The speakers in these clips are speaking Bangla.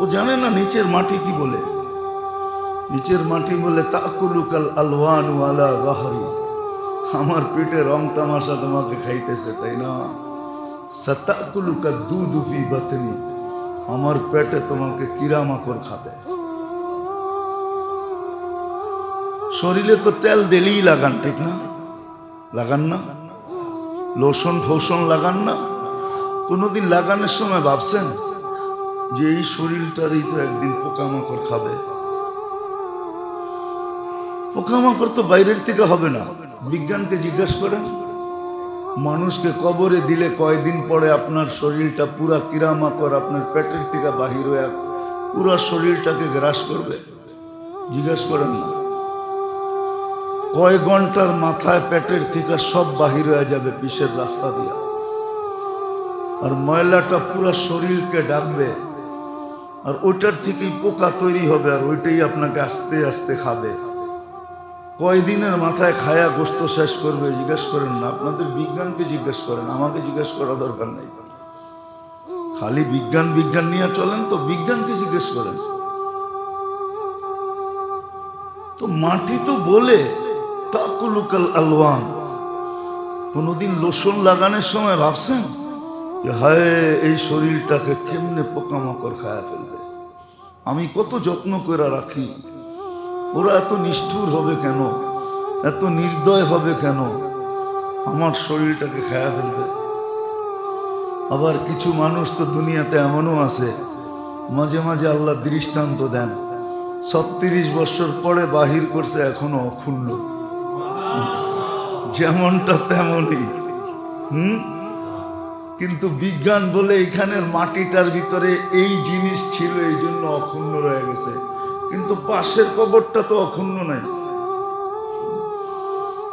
ও জানে না নিচের মাটি কি বলে। নিচের মাটি বলে, তাকুলুকাল আলওয়ান ওয়ালা গাহরি আমার পেটে রং তামাশা তোমাকে খাইতেছে, তাই না? সতাকুলুকা দুধুফি বাতনি। আমার পেটে তোমাকে কিরামাকড় খাবে। শরীরে তো তেল দিলেই লাগান, ঠিক না? লাগান না? লোশন ফোসন লাগান না? কোনোদিন লাগানোর সময় ভাবছেন? যে এই শরীরটারই তো একদিন পোকামাকড় খাবে। পোকামাকড় তো বাইরের থেকে হবে না। বিজ্ঞানকে জিজ্ঞাসা করেন। মানুষকে কবরে দিলে কয়দিন পরে আপনার শরীরটা পুরা কিরামাকড় আপনার পেটের থেকে বাহির হয়ে পুরা শরীরটাকে গ্রাস করবে। জিজ্ঞাসা করেন না। কয় ঘণ্টার মাথায় পেটের থেকে সব বাহির হয়ে যাবে পিসের রাস্তা দিয়া। আর ময়লাটা পুরো শরীরকে ডাকবে আর ওইটার থেকেই পোকা তৈরি হবে আর ওইটাই আপনাকে আস্তে আস্তে খাবে। কয়দিনের মাথায় খায়া গোস্ত শেষ করবে জিজ্ঞেস করেন না, আপনাদের বিজ্ঞানকে জিজ্ঞেস করেন, আমাকে জিজ্ঞেস করা দরকার নেই। খালি বিজ্ঞান বিজ্ঞান নিয়ে চলেন তো, বিজ্ঞানকে জিজ্ঞেস করেন। তো মাটি তো বলে, তাকুলুকাল আলওয়ান। কোনোদিন লোশন লাগানোর সময় ভাবছেন? হায়, এই শরীরটাকে কেমনে পোকামাকড় খায়া ফেলবে? আমি কত যত্ন করে রাখি। ওরা এত নিষ্ঠুর হবে কেন? এত নির্দয় হবে কেন? আমার শরীরটাকে খায়া ফেলবে। আবার কিছু মানুষ তো দুনিয়াতে এমনও আছে, মাঝে মাঝে আল্লাহ দৃষ্টান্ত দেন। ছত্রিশ বছর পরে বাহির করছে, এখনও অক্ষুণ্ণ। যেমনটা তেমনই। হুম? কিন্তু বিজ্ঞান বলে এখানের মাটিটার ভিতরে এই জিনিস ছিল, এই জন্য অক্ষুণ্ণ রয়ে গেছে। কিন্তু পাশের কবরটা তো অক্ষুণ্ণ নাই।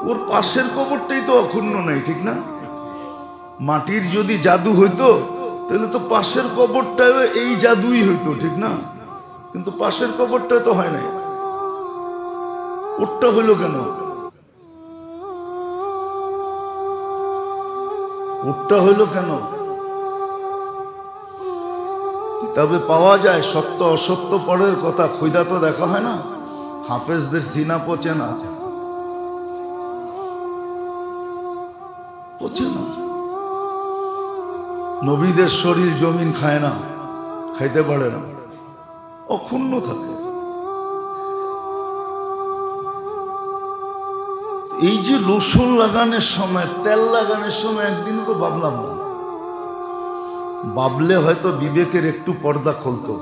ওর পাশের কবরটাই তো অক্ষুণ্ণ নাই, ঠিক না? মাটির যদি জাদু হইতো, তাহলে তো পাশের কবরটাও এই জাদুই হইতো, ঠিক না? কিন্তু পাশের কবরটা তো হয় নাই। ওরটা হইল কেন? ওরটা হইল কেন? কিতাবে পাওয়া যায়, সত্য অসত্য পরের কথা খুঁজা তো দেখা হয় না। হাফেজদের সিনা পচে না পচে না নবীদের শরীর জমিন খায় না, খাইতে পারে না। অক্ষুণ্ণ থাকে। এই যে রসুন লাগানোর সময়, তেল লাগানোর সময় একদিন তো ভাবলাম না ভাবলে হয়তো বিবেকের একটু পর্দা খুলতো।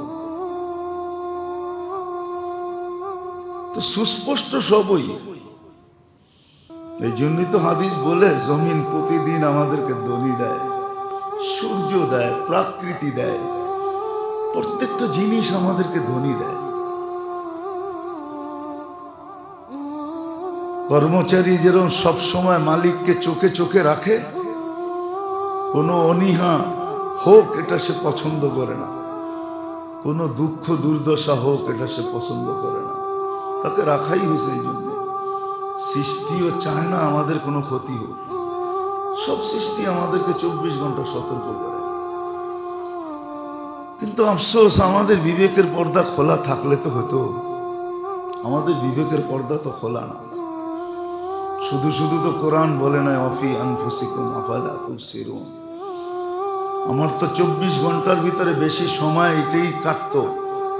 তো সুস্পষ্ট সবই। এই জন্যই তো হাদিস বলে, জমিন প্রতিদিন আমাদেরকে দলি দেয়, সূর্য দেয়, প্রাকৃতি দেয়, প্রত্যেকটা জিনিস আমাদেরকে ধনী দেয়। কর্মচারী যেরকম সব সময় মালিককে চোখে চোখে রাখে, কোনো অনীহা হোক এটা সে পছন্দ করে না। কোনো দুঃখ দুর্দশা হোক এটা সে পছন্দ করে না। তাকে রাখাই হয়েছে এই জন্য। সৃষ্টিও চায় না আমাদের কোনো ক্ষতি হোক। সব সৃষ্টি আমাদেরকে চব্বিশ ঘণ্টা সতর্ক করে। কিন্তু আফসোস, আমাদের বিবেকের পর্দা খোলা থাকলে তো হতো। আমাদের বিবেকের পর্দা তো খোলা না। শুধু শুধু তো কোরআন বলে না অফি আনফুসিকুম আফালা তুবসিরুন। আমার তো চব্বিশ ঘণ্টার ভিতরে বেশি সময় এটাই কাটতো,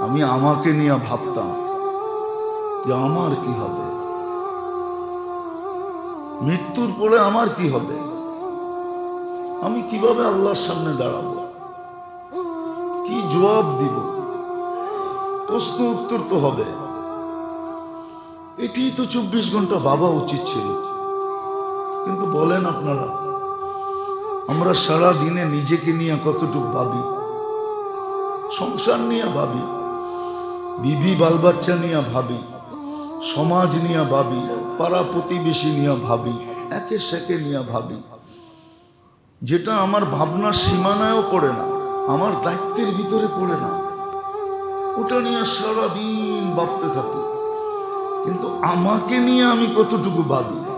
আমি আমাকে নিয়ে ভাবতাম যে আমার কি হবে? মৃত্যুর পরে আমার কি হবে? আমি কীভাবে আল্লাহর সামনে দাঁড়াবো? কি জবাব দিব? প্রশ্ন উত্তর তো হবে। এটি তো চব্বিশ ঘণ্টা ভাবা উচিত ছিল। কিন্তু বলেন আপনারা, আমরা সারা দিনে নিজেকে নিয়ে কতটুকু ভাবি? সংসার নিয়ে ভাবি, বিবি বাল বাচ্চা নিয়ে ভাবি, সমাজ নিয়ে ভাবি, পাড়া প্রতিবেশী নিয়ে ভাবি, একে সেকে নিয়ে ভাবি। যেটা আমার ভাবনার সীমানায়ও পড়ে না, আমার দায়িত্বের ভিতরে পড়ে না। ওটা নিয়ে সারাদিন ভাবতে থাকি। কিন্তু আমাকে নিয়ে আমি কতটুকু ভাবি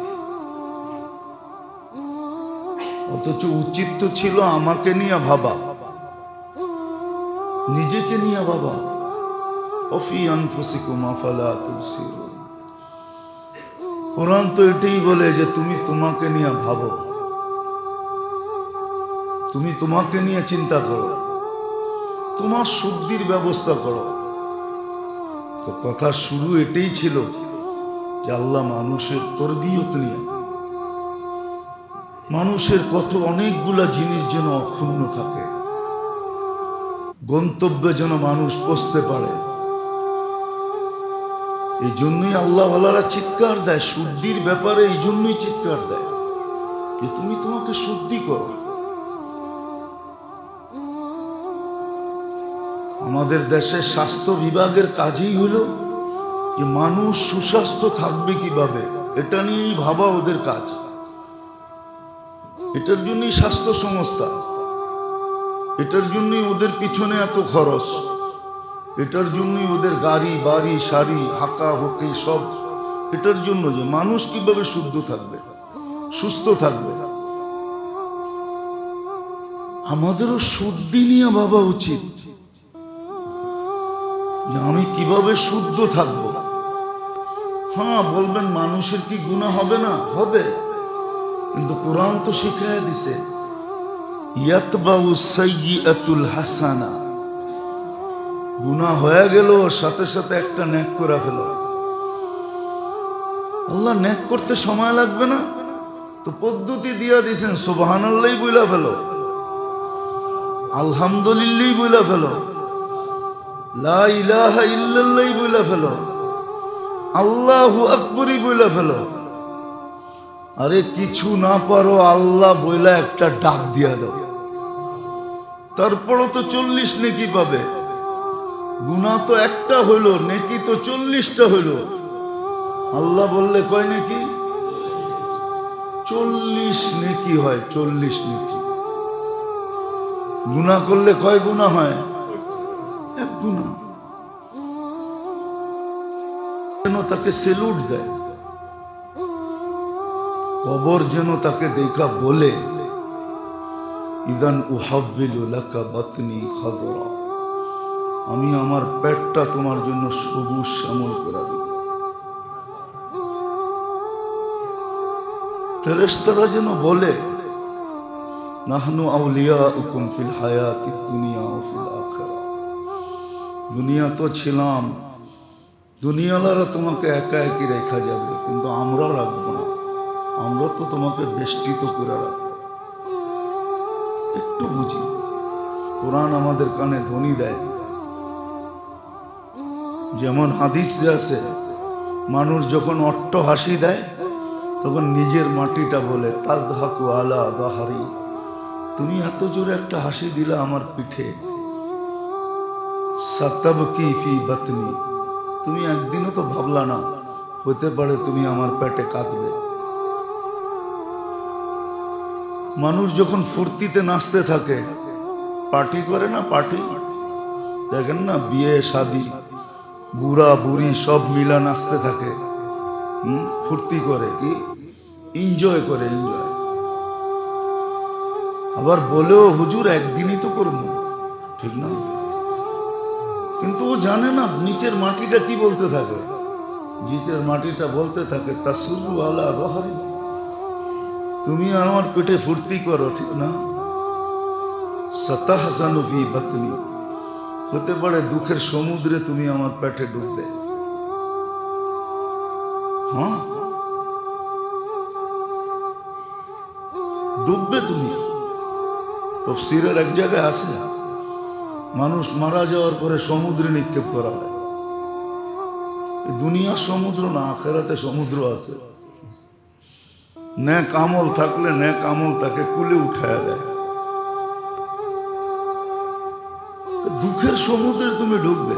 অথচ উচিত তো ছিল আমাকে নিয়ে ভাবা। নিজেকে নিয়ে তুবসিরুন। কোরআন তো এটাই বলে যে তুমি তোমাকে নিয়ে ভাবো। তুমি তোমাকে নিয়ে চিন্তা করো। তোমার শুদ্ধির ব্যবস্থা করো। তো কথা শুরু এটাই ছিল যে আল্লাহ মানুষের তরবিয়ত নিয়ে। মানুষের কত অনেকগুলা জিনিস যেন অক্ষুণ্ণ থাকে। গন্তব্যে যেন মানুষ পৌঁছতে পারে। এই জন্যই আল্লাহ ওয়ালারা চিৎকার দেয়, শুদ্ধির ব্যাপারে এই জন্যই চিৎকার দেয়। যে তুমি তোমাকে শুদ্ধি করো। আমাদের দেশের স্বাস্থ্য বিভাগের কাজই হলো যে মানুষ সুস্বাস্থ্য থাকবে কীভাবে? এটা নিয়েই ভাবা ওদের কাজ। এটার জন্যই স্বাস্থ্য সংস্থা। এটার জন্যই ওদের পিছনে এত খরচ। এটার জন্যই ওদের গাড়ি, বাড়ি, শাড়ি, হাঁকা, হকি, সব। এটার জন্য যে মানুষ কীভাবে শুদ্ধ থাকবে, সুস্থ থাকবে। আমাদেরও শুদ্ধি নিয়ে ভাবা উচিত। আমি কীভাবে শুদ্ধ থাকব? হ্যাঁ বলবেন মানুষের কি গুণা হবে না? হবে। কিন্তু কোরআন তো শিখাই দিছে হাসানা। গুণা হয়ে গেল, সাথে সাথে একটা ন্যাক করে ফেল। আল্লাহ ন্যাক করতে সময় লাগবে না? তো পদ্ধতি দিয়া দিছেন সুবাহান আল্লাহ বইলা ফেল। আলহামদুলিল্লাহ বইলা ফেল। ফেল। আল্লাহু ফেল। আরে কিছু না পারো, আল্লাহ বইলা একটা ডাক দিয়া দাও। তারপরও তো চল্লিশ নেকি পাবে। গুণা তো একটা হইল, নেকি তো চল্লিশটা হইল। আল্লাহ বললে কয় নেকি? চল্লিশ নেকি হয়, চল্লিশ নেকি। গুণা করলে কয় গুণা হয়? তাকে সেলুট দেয়। কবর যেন তাকে দেখা বলে, ইদান উহাবিল লাকা বাতনি খাদরা। আমি আমার পেটটা তোমার জন্য সবুজ শ্যামল করে দিব। ফেরেশতারা যেন বলে, নাহনু আউলিয়া উকুম ফিল হায়াতি দুনিয়া ফিল আখিরা দুনিয়া তো ছিলাম দুনিয়ালারা তোমাকে একা একই রেখা যাবে, কিন্তু আমরা রাখব না। আমরা তো তোমাকে বেষ্টিত করে রাখব। একটু বুঝি, কোরআন আমাদের কানে ধ্বনি দেয়। যেমন হাদিস আছে, মানুষ যখন অট্ট হাসি দেয়, তখন নিজের মাটিটা বলে, তাজহাকু আলা বাহারি। তুমি এত জোরে একটা হাসি দিলা আমার পিঠে। সাতাব কি ফি বাতনি। তুমি একদিনও তো ভাবলা না, হতে পারে তুমি আমার পেটে কাঁদবে। মানুষ যখন ফুর্তিতে নাচতে থাকে, পার্টি করে না পার্টি? দেখেন না, বিয়ে, শাদি, বুড়া, বুড়ি সব মিলা নাচতে থাকে। ফুর্তি করে কি? এনজয় করে এনজয় আবার বলেও, হুজুর, একদিনই তো করব। ঠিক না? কিন্তু ও জানে না নিচের মাটিটা কি বলতে থাকে। নিচের মাটিটা বলতে থাকে তা শুরু আলা তুমি আমার পেটে ফুর্তি করো, ঠিক না? সতাহাসানুফি বাতনি। হতে পারে দুঃখের সমুদ্রে তুমি আমার পেটে ডুববে। হ্যাঁ? ডুববে তুমি। তো তফসিরের এক জায়গায় আছে। মানুষ মারা যাওয়ার পরে সমুদ্রে নিক্ষেপ করা হয়। দুনিয়া সমুদ্র না, আখেরাতে সমুদ্র আছে। ন্যাক আমল থাকলে ন্যাক আমল তাকে কুলে উঠায় দেয়। দুঃখের সমুদ্রে তুমি ঢুকবে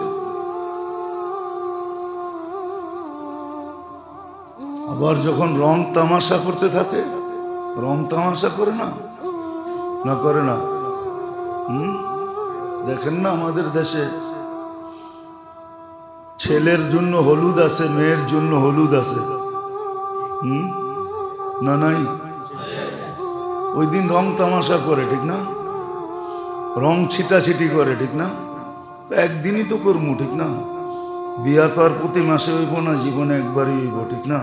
আবার যখন রং তামাশা করতে থাকে, রং তামাশা করে না? না করে না? হুম? দেখেন না আমাদের দেশে ছেলের জন্য হলুদ আছে, মেয়ের জন্য হলুদ আছে। হুম? না, নাই? ওই দিন রং তামাশা করে, ঠিক না? রং ছিটাছিটি করে, ঠিক না? একদিনই তো করব ঠিক না? বিয়া তো আর প্রতি মাসে হইব না, জীবনে একবারই হইব, ঠিক না?